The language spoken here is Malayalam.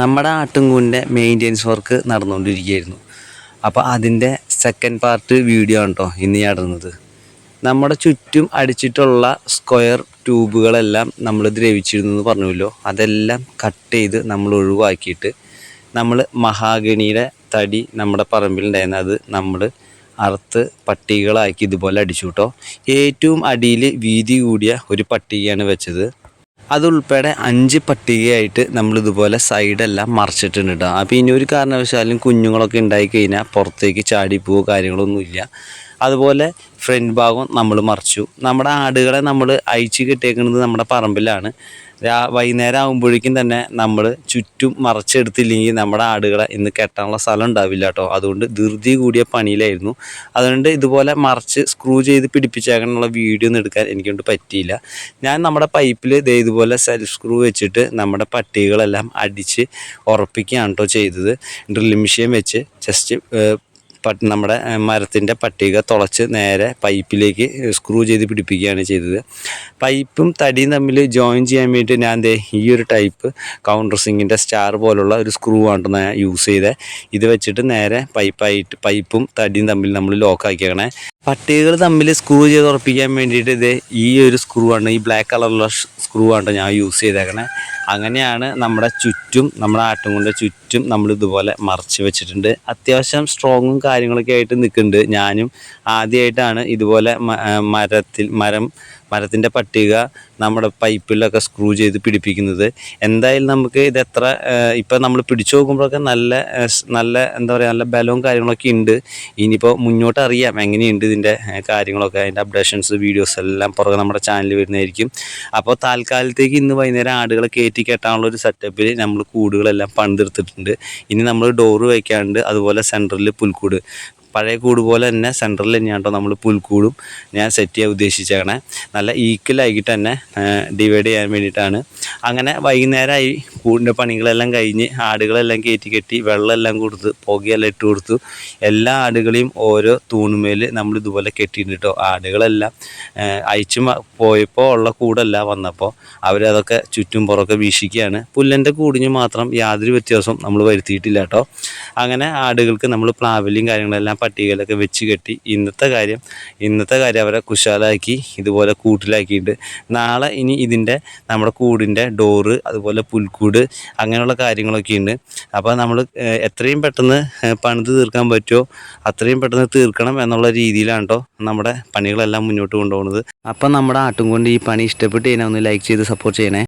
നമ്മുടെ ആട്ടുംകൂടിന്റെ മെയിന്റെനൻസ് വർക്ക് നടന്നുകൊണ്ടിരിക്കുകയായിരുന്നു. അപ്പോൾ അതിന്റെ സെക്കൻഡ് പാർട്ട് വീഡിയോ ആണ് കേട്ടോ ഇന്ന് ഞാൻ ഇടുന്നത്. നമ്മുടെ ചുറ്റും അടിച്ചിട്ടുള്ള സ്ക്വയർ ട്യൂബുകളെല്ലാം നമ്മൾ ദ്രവിച്ചിരുന്നു എന്ന് പറഞ്ഞല്ലോ അതെല്ലാം കട്ട് ചെയ്ത് നമ്മൾ ഒഴിവാക്കിയിട്ട് നമ്മൾ മഹാഗണിയുടെ തടി നമ്മുടെ പറമ്പിലുണ്ടായിരുന്ന. അത് നമ്മൾ അറുത്ത് പട്ടികളാക്കി ഇതുപോലെ അടിച്ചു കേട്ടോ ഏറ്റവും അടിയിൽ വീതി കൂടിയ ഒരു പട്ടികയാണ് വെച്ചത്. അതുൾപ്പെടെ അഞ്ച് പട്ടികയായിട്ട് നമ്മൾ ഇതുപോലെ സൈഡെല്ലാം മറച്ചിട്ടുണ്ട് കേട്ടോ അപ്പോൾ ഇനി ഒരു കാരണവശാലും കുഞ്ഞുങ്ങളൊക്കെ ഉണ്ടായി കഴിഞ്ഞാൽ പുറത്തേക്ക് ചാടിപ്പോവോ കാര്യങ്ങളൊന്നുമില്ല. അതുപോലെ ഫ്രണ്ട് ഭാഗം നമ്മൾ മറിച്ചു. നമ്മുടെ ആടുകളെ നമ്മൾ അയച്ചു കിട്ടിയേക്കുന്നത് നമ്മുടെ പറമ്പിലാണ്. രാ വൈകുന്നേരം ആകുമ്പോഴേക്കും തന്നെ നമ്മൾ ചുറ്റും മറച്ചെടുത്തില്ലെങ്കിൽ നമ്മുടെ ആടുകളെ ഇന്ന് കെട്ടാനുള്ള സ്ഥലം ഉണ്ടാവില്ല കേട്ടോ. അതുകൊണ്ട് ധൃതി കൂടിയ പണിയിലായിരുന്നു. അതുകൊണ്ട് ഇതുപോലെ മറച്ച് സ്ക്രൂ ചെയ്ത് പിടിപ്പിച്ചേക്കാനുള്ള വീഡിയോ ഒന്നും എടുക്കാൻ എനിക്കൊണ്ട് പറ്റിയില്ല. ഞാൻ നമ്മുടെ പൈപ്പിൽ ഇതുപോലെ സെൽഫ് സ്ക്രൂ വെച്ചിട്ട് നമ്മുടെ പട്ടികളെല്ലാം അടിച്ച് ഉറപ്പിക്കുകയാണ് കേട്ടോ ചെയ്തത്. ഡ്രില്ലിംഗ് മെഷീൻ വെച്ച് ജസ്റ്റ് നമ്മുടെ മരത്തിന്റെ പട്ടിക തുളച്ച് നേരെ പൈപ്പിലേക്ക് സ്ക്രൂ ചെയ്ത് പിടിപ്പിക്കുകയാണ് ചെയ്തത്. പൈപ്പും തടിയും തമ്മിൽ ജോയിൻ ചെയ്യാൻ വേണ്ടി ഞാൻ ദേ ഈ ഒരു ടൈപ്പ് കൗണ്ടർ സിങ്ങിന്റെ സ്റ്റാർ പോലുള്ള ഒരു സ്ക്രൂ ആണ് ഞാൻ യൂസ് ചെയ്തത് ഇത് വെച്ചിട്ട് നേരെ പൈപ്പായിട്ട് പൈപ്പും തടിയും തമ്മിൽ നമ്മൾ ലോക്കാക്കിയാണേ പട്ടികൾ തമ്മിൽ സ്ക്രൂ ചെയ്ത് ഉറപ്പിക്കാൻ വേണ്ടിയിട്ട് ഇത് ഈ ഒരു സ്ക്രൂ ആണ് ഈ ബ്ലാക്ക് കളറുള്ള സ്ക്രൂ ആണ് ഞാൻ യൂസ് ചെയ്തേക്കണേ. അങ്ങനെയാണ് നമ്മുടെ ചുറ്റും നമ്മുടെ ആട്ടും കൊണ്ട് ചുറ്റും നമ്മൾ ഇതുപോലെ മറച്ച് വെച്ചിട്ടുണ്ട്. അത്യാവശ്യം സ്ട്രോങ്ങും കാര്യങ്ങളൊക്കെ ആയിട്ട് നിൽക്കുന്നുണ്ട്. ഞാനും ആദ്യമായിട്ടാണ് ഇതുപോലെ മരത്തിൽ മരം മരത്തിന്റെ പട്ടിക നമ്മുടെ പൈപ്പിലൊക്കെ സ്ക്രൂ ചെയ്ത് പിടിപ്പിക്കുന്നത്. എന്തായാലും നമുക്ക് ഇത് എത്ര ഇപ്പം നമ്മൾ പിടിച്ചു നോക്കുമ്പോഴൊക്കെ നല്ല നല്ല എന്താ പറയുക നല്ല ബലവും കാര്യങ്ങളൊക്കെ ഉണ്ട്. ഇനിയിപ്പോൾ മുന്നോട്ട് അറിയാം എങ്ങനെയുണ്ട് ഇതിന്റെ കാര്യങ്ങളൊക്കെ അതിന്റെ അപ്ഡേഷൻസ് വീഡിയോസ് എല്ലാം പുറകെ നമ്മുടെ ചാനലിൽ വരുന്നതായിരിക്കും. അപ്പോൾ താൽക്കാലത്തേക്ക് ഇന്ന് വൈകുന്നേരം ആടുകളെ കയറ്റി കെട്ടാനുള്ള ഒരു സെറ്റപ്പിൽ നമ്മൾ കൂടുകളെല്ലാം പണിതെടുത്തിട്ടുണ്ട്. ഇനി നമ്മൾ ഡോറ് വയ്ക്കാണ്ട് അതുപോലെ സെന്ററിൽ പുൽക്കൂട്. പഴയ കൂട് പോലെ തന്നെ സെന്ററിൽ തന്നെയാണ് കേട്ടോ നമ്മൾ പുൽക്കൂടും ഞാൻ സെറ്റ് ചെയ്യാൻ ഉദ്ദേശിച്ചേക്കണേ. നല്ല ഈക്വലായിട്ട് തന്നെ ഡിവൈഡ് ചെയ്യാൻ വേണ്ടിയിട്ടാണ്. അങ്ങനെ വൈകുന്നേരമായി കൂടിന്റെ പണികളെല്ലാം കഴിഞ്ഞ് ആടുകളെല്ലാം കയറ്റി കെട്ടി വെള്ളമെല്ലാം കൊടുത്ത് പുകയെല്ലാം ഇട്ട് കൊടുത്തു. എല്ലാ ആടുകളെയും ഓരോ തൂണുമേൽ നമ്മൾ ഇതുപോലെ കെട്ടിയിട്ടുണ്ട് കേട്ടോ. ആടുകളെല്ലാം അയച്ചു പോയപ്പോൾ ഉള്ള കൂടല്ല വന്നപ്പോൾ അവരതൊക്കെ ചുറ്റും പുറമൊക്കെ വീക്ഷിക്കുകയാണ്. പുല്ലന്റെ കൂടിന് മാത്രം യാതൊരു വ്യത്യാസവും നമ്മൾ വരുത്തിയിട്ടില്ല കേട്ടോ. അങ്ങനെ ആടുകൾക്ക് നമ്മൾ പ്ലാവിലും കാര്യങ്ങളെല്ലാം പട്ടികയിലൊക്കെ വെച്ച് കെട്ടി ഇന്നത്തെ കാര്യം ഇന്നത്തെ കാര്യം അവരെ കുശാലാക്കി ഇതുപോലെ കൂട്ടിലാക്കിയിട്ട് നാളെ ഇനി ഇതിന്റെ നമ്മുടെ കൂടിന്റെ ഡോറ് അതുപോലെ പുൽക്കൂട് അങ്ങനെയുള്ള കാര്യങ്ങളൊക്കെ ഉണ്ട്. അപ്പോൾ നമ്മൾ എത്രയും പെട്ടെന്ന് പണിത് തീർക്കാൻ പറ്റുമോ? അത്രയും പെട്ടെന്ന് തീർക്കണം എന്നുള്ള രീതിയിലാണ് കേട്ടോ നമ്മുടെ പണികളെല്ലാം മുന്നോട്ട് കൊണ്ടുപോകുന്നത്. അപ്പം നമ്മുടെ ആട്ടും കൊണ്ട് ഈ പണി ഇഷ്ടപ്പെട്ട് കഴിഞ്ഞാൽ ഒന്ന് ലൈക്ക് ചെയ്ത് സപ്പോർട്ട് ചെയ്യണേ.